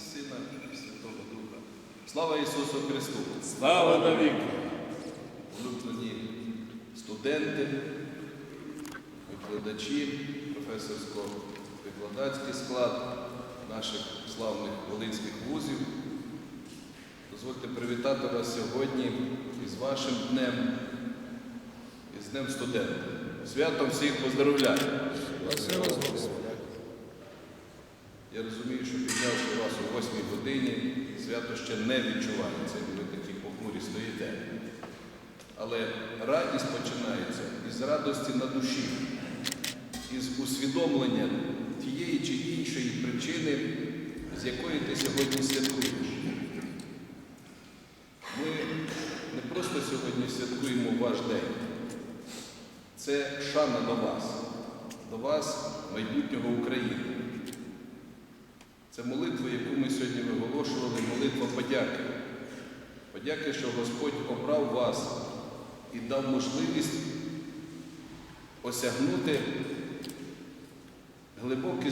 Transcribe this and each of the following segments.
і Сина, і Святого Духа. Слава Ісусу Христу! Слава навіки! Улюблені студенти, викладачі, професорсько-викладацький склад наших славних волинських вузів. Дозвольте привітати вас сьогодні із вашим днем, із Днем студента. Святом всіх поздравляю! Я розумію, що піднявши вас о 8 годині, свято ще не відчувається, ви такі похмурі стоїте. Але радість починається із радості на душі, із усвідомлення тієї чи іншої причини, з якої ти сьогодні святкуєш. Ми не просто сьогодні святкуємо ваш день. Це шана до вас, до вас, майбутнього України. Це молитва, яку ми сьогодні виголошували, молитва подяки. Подяки, що Господь обрав вас і дав можливість осягнути глибокі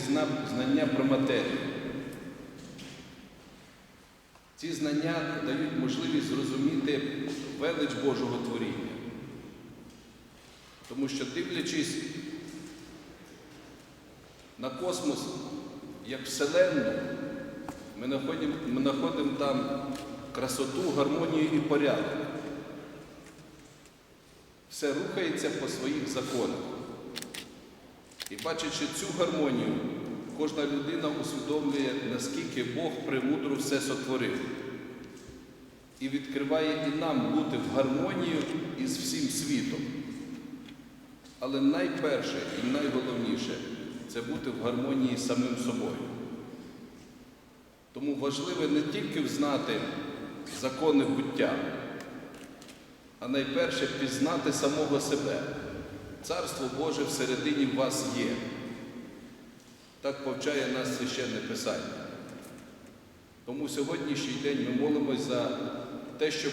знання про матерію. Ці знання дають можливість зрозуміти велич Божого творіння. Тому що дивлячись на космос як Вселенну, ми знаходимо, ми знаходимо там красоту, гармонію і порядок. Все рухається по своїх законах. І бачачи цю гармонію, кожна людина усвідомлює, наскільки Бог премудро все сотворив. І відкриває і нам бути в гармонію із всім світом. Але найперше і найголовніше це бути в гармонії з самим собою. Тому важливо не тільки взнати закони буття, а найперше пізнати самого себе. Царство Боже всередині вас є. Так повчає нас священне Писання. Тому сьогоднішній день ми молимось за те, щоб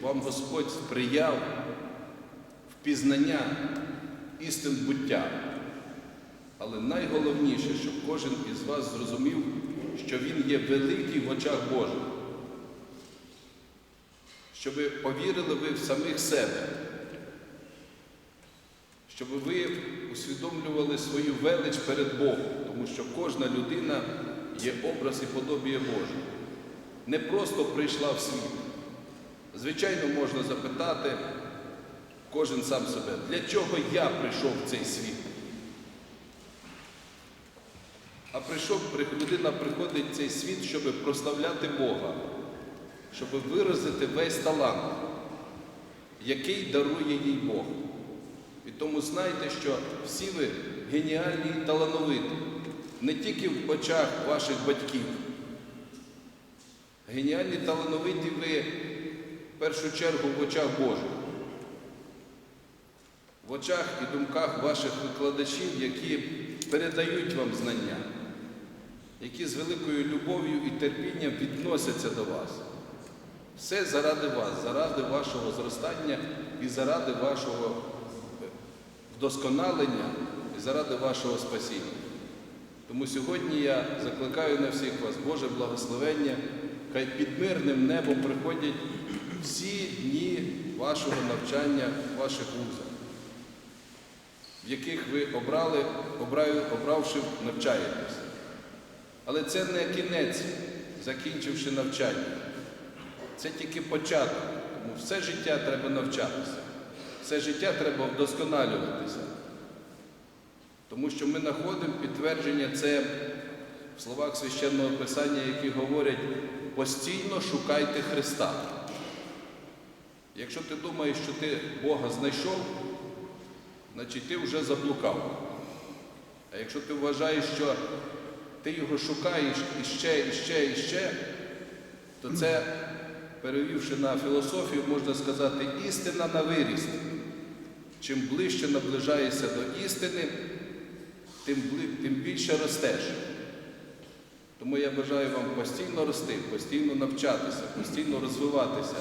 вам Господь сприяв в пізнання істин буття. Але найголовніше, щоб кожен із вас зрозумів, що Він є великий в очах Божих. Щоб повірили ви в самих себе, щоб ви усвідомлювали свою велич перед Богом, тому що кожна людина є образ і подобіє Боже. Не просто прийшла в світ. Звичайно, можна запитати кожен сам себе, для чого я прийшов в цей світ? А прийшов, людина приходить в цей світ, щоб прославляти Бога, щоб виразити весь талант, який дарує їй Бог. І тому знайте, що всі ви геніальні і талановиті, не тільки в очах ваших батьків. Геніальні талановиті ви в першу чергу в очах Божих, в очах і думках ваших викладачів, які передають вам знання, які з великою любов'ю і терпінням відносяться до вас. Все заради вас, заради вашого зростання і заради вашого вдосконалення і заради вашого спасіння. Тому сьогодні я закликаю на всіх вас Боже благословення, хай під мирним небом приходять всі дні вашого навчання ваших вузах, в яких ви обрали, обравши, навчаєтесь. Але це не кінець, закінчивши навчання. Це тільки початок. Тому все життя треба навчатися. Все життя треба вдосконалюватися. Тому що ми знаходимо підтвердження це в словах священного писання, які говорять, постійно шукайте Христа. Якщо ти думаєш, що ти Бога знайшов, значить ти вже заблукав. А якщо ти вважаєш, що ти його шукаєш іще, іще, іще, то це, перевівши на філософію, можна сказати, істина на виріст. Чим ближче наближаєшся до істини, тим, тим більше ростеш. Тому я бажаю вам постійно рости, постійно навчатися, постійно розвиватися.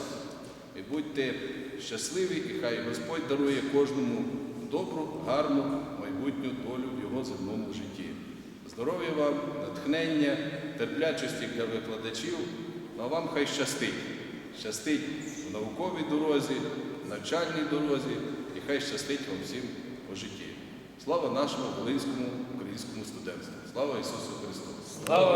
І будьте щасливі, і хай Господь дарує кожному добру, гарну майбутню долю в його земному житті. Здоров'я вам, натхнення, терплячості для викладачів. Ну а вам хай щастить. Щастить в науковій дорозі, в навчальній дорозі і хай щастить вам всім по житті. Слава нашому волинському українському студентству. Слава Ісусу Христу! Слава